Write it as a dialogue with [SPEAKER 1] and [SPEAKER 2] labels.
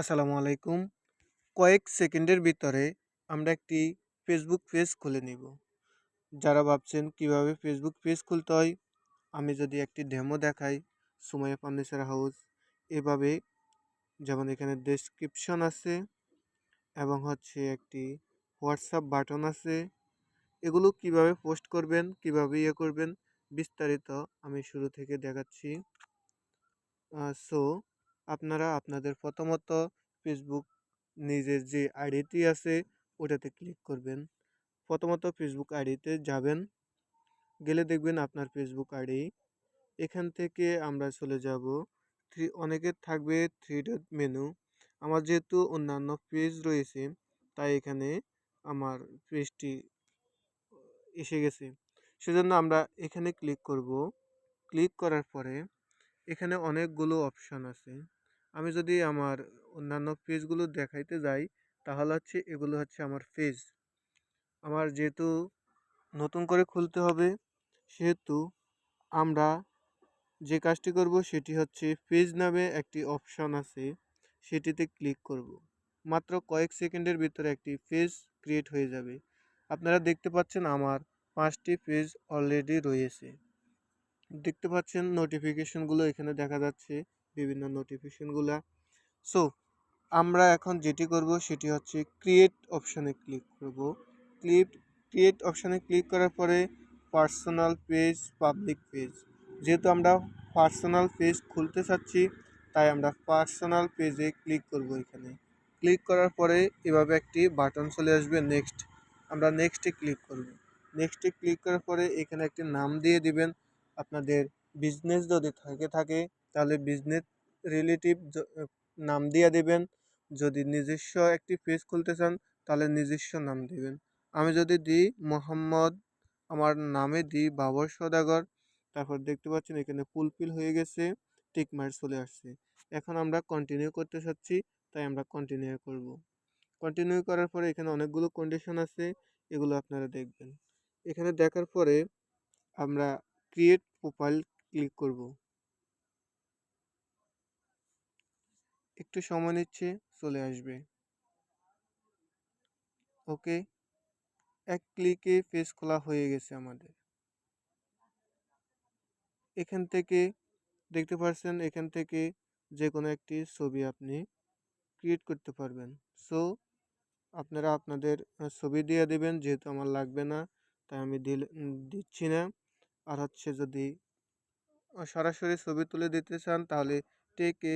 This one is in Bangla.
[SPEAKER 1] আসসালামু আলাইকুম। কয়েক সেকেন্ডের ভিতরে আমরা একটি ফেসবুক পেজ খুলে নিব। যারা ভাবছেন কীভাবে ফেসবুক পেজ খুলতে হয়, আমি যদি একটি ডেমো দেখাই, সুমাইয়া ফার্নিচার হাউস এভাবে যেমন এখানে ডেসক্রিপশন আছে এবং হচ্ছে একটি হোয়াটসঅ্যাপ বাটন আছে। এগুলো কীভাবে পোস্ট করবেন, কীভাবে ইয়ে করবেন বিস্তারিত আমি শুরু থেকে দেখাচ্ছি। সো আপনারা আপনাদের প্রথমত ফেসবুক নিজের যে আইডিটি আছে, ওটাতে ক্লিক করবেন। প্রথমত ফেসবুক আইডিতে যাবেন। গেলে দেখবেন আপনার ফেসবুক আইডি। এখান থেকে আমরা চলে যাব থ্রি অনেকের থাকবে থ্রি ডট মেনু। আমার যেহেতু অন্যান্য পেজ রয়েছে, তাই এখানে আমার পেজটি এসে গেছে। সেজন্য আমরা এখানে ক্লিক করব। ক্লিক করার পরে এখানে অনেকগুলো অপশন আছে। আমি যদি আমার অন্যান্য পেজগুলো দেখাইতে যাই, তাহলে হচ্ছে এগুলো হচ্ছে আমার পেজ। আমার যেহেতু নতুন করে খুলতে হবে, সেহেতু আমরা যে কাজটি করব সেটি হচ্ছে পেজ নামে একটি অপশন আছে, সেটিতে ক্লিক করব। মাত্র কয়েক সেকেন্ডের ভিতরে একটি পেজ ক্রিয়েট হয়ে যাবে। আপনারা দেখতে পাচ্ছেন আমার পাঁচটি পেজ অলরেডি রয়েছে। দেখতে পাচ্ছেন নোটিফিকেশনগুলো এখানে দেখা যাচ্ছে বিভিন্ন নোটিফিকেশনগুলা। সো আমরা এখন যেটি করব সেটি হচ্ছে ক্রিয়েট অপশানে ক্লিক করব। ক্লিপ ক্রিয়েট অপশানে ক্লিক করার পরে পার্সোনাল পেজ পাবলিক পেজ যেহেতু আমরা পার্সোনাল পেজ খুলতে চাচ্ছি, তাই আমরা পার্সোনাল পেজে ক্লিক করব এখানে। ক্লিক করার পরে এভাবে একটি বাটন চলে আসবে নেক্সট আমরা নেক্সটে ক্লিক করব। নেক্সটে ক্লিক করার পরে এখানে একটি নাম দিয়ে দিবেন। আপনাদের বিজনেস যদি থাকে থাকে, তাহলে বিজনেস রিলেটিভ নাম দিয়ে দেবেন। যদি নিজস্ব একটি পেজ খুলতে চান, তাহলে নিজস্ব নাম দিবেন। আমি যদি দিই মোহাম্মদ, আমার নামে দিই বাবর সদাগর, তারপর দেখতে পাচ্ছেন এখানে ফুলফিল হয়ে গেছে টিকমার্ক চলে আসছে। এখন আমরা কন্টিনিউ করতে চাচ্ছি, তাই আমরা কন্টিনিউ করব। কন্টিনিউ করার পরে এখানে অনেকগুলো কন্ডিশন আছে, এগুলো আপনারা দেখবেন। এখানে দেখার পরে আমরা ক্রিয়েট প্রোফাইল ক্লিক করব। একটু সময় নিচ্ছে, চলে আসবে। ওকে এক ক্লিকে পেজ খোলা হয়ে গেছে আমাদের। এখান থেকে দেখতে পাচ্ছেন এখান থেকে যে কোনো একটি ছবি আপনি ক্রিয়েট করতে পারবেন। সো আপনারা আপনাদের ছবি দিয়ে দেবেন, যেহেতু আমার লাগবে না, তাই আমি দিচ্ছি না। আর হচ্ছে যদি সরাসরি ছবি তুলে দিতে চান তাহলে টেকে